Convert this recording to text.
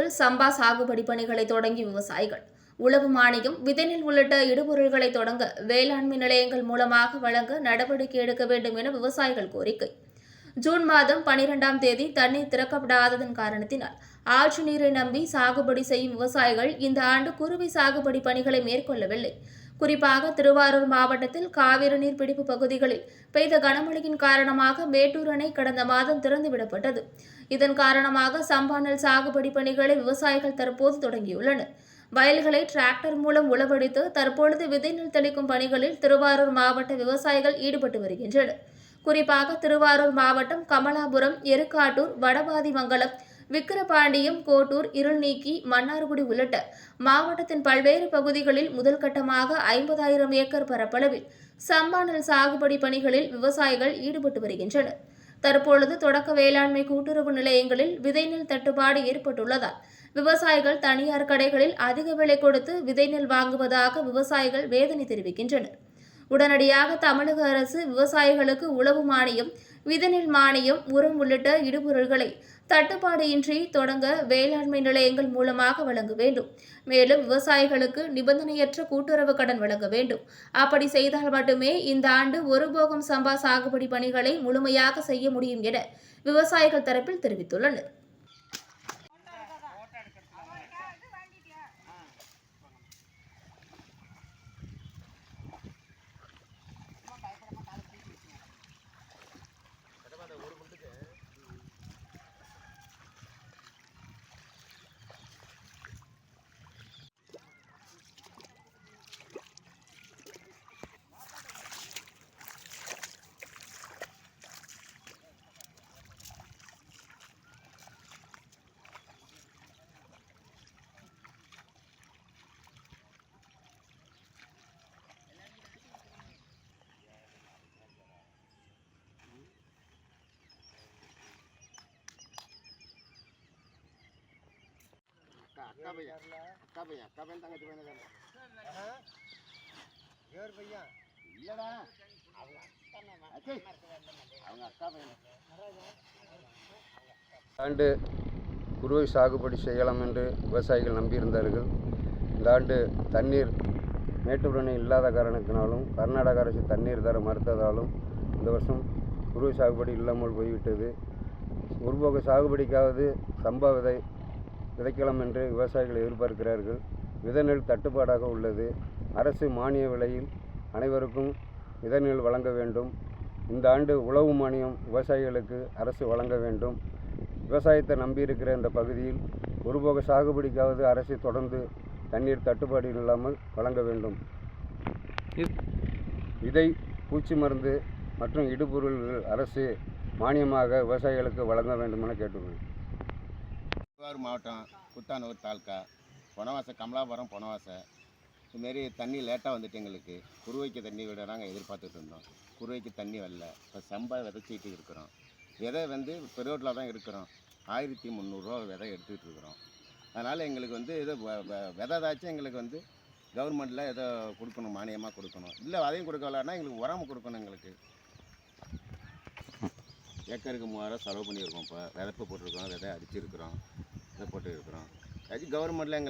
சம்பா சாகுபடி பணிகளை தொடங்கி விவசாயிகள். உழவு மானியம் விதைநெல் உள்ளிட்ட இடுபொருள்களை தொடங்க வேளாண்மை நிலையங்கள் மூலமாக வழங்க நடவடிக்கை எடுக்க வேண்டும் என விவசாயிகள் கோரிக்கை. ஜூன் மாதம் பனிரெண்டாம் தேதி தண்ணீர் திறக்கப்படாததன் காரணத்தினால் ஆற்று நீரை நம்பி சாகுபடி செய்யும் விவசாயிகள் இந்த ஆண்டு குருவி சாகுபடி பணிகளை மேற்கொள்ளவில்லை. குறிப்பாக திருவாரூர் மாவட்டத்தில் காவிரி நீர் பிடிப்பு பகுதிகளில் பெய்த கனமழையின் காரணமாக மேட்டூர் அணை கடந்த மாதம் திறந்துவிடப்பட்டது. இதன் காரணமாக சம்பானல் சாகுபடி பணிகளை விவசாயிகள் தற்போது தொடங்கியுள்ளனர். வயல்களை டிராக்டர் மூலம் உழவடித்து தற்பொழுது விதைநெல் தெளிக்கும் பணிகளில் திருவாரூர் மாவட்ட விவசாயிகள் ஈடுபட்டு வருகின்றனர். குறிப்பாக திருவாரூர் மாவட்டம் கமலாபுரம் எருக்காட்டூர் வடபாதிமங்கலம் விக்கிரபாண்டியம் கோட்டூர் இருள்நீக்கி மன்னார்குடி உள்ளிட்ட மாவட்டத்தின் பல்வேறு பகுதிகளில் முதல் கட்டமாக ஐம்பதாயிரம் ஏக்கர் பரப்பளவில் சம்பானல் சாகுபடி பணிகளில் விவசாயிகள் ஈடுபட்டு வருகின்றனர். தற்பொழுது தொடக்க வேளாண்மை கூட்டுறவு நிலையங்களில் விதைநெல் தட்டுப்பாடு ஏற்பட்டுள்ளதால் விவசாயிகள் தனியார் கடைகளில் அதிக விலை கொடுத்து விதைநெல் வாங்குவதாக விவசாயிகள் வேதனை தெரிவிக்கின்றனர். உடனடியாக தமிழக அரசு விவசாயிகளுக்கு உழவு மானியம் விதநெல் மானியம் உரம் உள்ளிட்ட இடுபொருள்களை தட்டுப்பாடு இன்றி தொடங்க வேளாண்மை நிலையங்கள் மூலமாக வழங்க வேண்டும். மேலும் விவசாயிகளுக்கு நிபந்தனையற்ற கூட்டுறவு கடன் வழங்க வேண்டும். அப்படி செய்தால் மட்டுமே இந்த ஆண்டு ஒரு போகம் சம்பா சாகுபடி பணிகளை முழுமையாக செய்ய முடியும் என விவசாயிகள் தரப்பில் தெரிவித்துள்ளனர். அக்கா அக்கா பையன் அக்கா பையன். அக்கா பையன் தங்கச்சி பையன் தானே இவர் பையன் இல்லடா அவங்க அக்கா பையன். ஆண்டு குருவை சாகுபடி செய்யலாம் என்று விவசாயிகள் நம்பியிருந்தார்கள். இந்த ஆண்டு தண்ணீர் மேட்டூர் அணை இல்லாத காரணத்தினாலும் கர்நாடக அரசு தண்ணீர் தர மறுத்ததாலும் இந்த வருஷம் குருவை சாகுபடி இல்லாமல் போய்விட்டது. முற்போக்கு சாகுபடிக்காவது சம்பா விதை விதைக்கலாம் என்று விவசாயிகள் எதிர்பார்க்கிறார்கள். விதைநெல் தட்டுப்பாடாக உள்ளது. அரசு மானிய விலையில் அனைவருக்கும் விதைநெல் வழங்க வேண்டும். இந்த ஆண்டு உழவு மானியம் விவசாயிகளுக்கு அரசு வழங்க வேண்டும். விவசாயத்தை நம்பியிருக்கிற இந்த பகுதியில் ஒருபோக சாகுபடிக்காவது அரசு தொடர்ந்து தண்ணீர் தட்டுப்பாடு இல்லாமல் வழங்க வேண்டும். விதை பூச்சி மருந்து மற்றும் இடுபொருள்கள் அரசு மானியமாக விவசாயிகளுக்கு வழங்க வேண்டும் என கேட்டுள்ளேன் திருவாரூர் மாவட்டம் குத்தானூர் தாலுக்கா பொனவாசை கமலாபுரம் பொனவாசை இதுமாரி தண்ணி லேட்டாக வந்துட்டு எங்களுக்கு. குருவைக்கு தண்ணி விட நாங்கள் எதிர்பார்த்துட்டு இருந்தோம். குருவைக்கு தண்ணி வரல. இப்போ சம்பா விதைச்சிட்டு இருக்கிறோம். விதை வந்து பெரோட்டில் தான் இருக்கிறோம். ஆயிரத்தி முந்நூறுரூவா விதை எடுத்துக்கிட்டு இருக்கிறோம். அதனால் எங்களுக்கு வந்து ஏதோ வ- வ- விதை ஏதாச்சும் எங்களுக்கு வந்து கவர்மெண்ட்டில் ஏதோ கொடுக்கணும் மானியமாக கொடுக்கணும். இல்லை அதையும் கொடுக்கலன்னா எங்களுக்கு உரம் கொடுக்கணும் எங்களுக்கு. ஏக்கருக்கு மூவாயிரம் செலவு பண்ணியிருக்கோம் இப்போ. விதப்பு போட்டிருக்கோம் விதை அடிச்சிருக்கிறோம். போட்டு இருக்கிறோம் அது கவர்மெண்ட்டில் எங்களுக்கு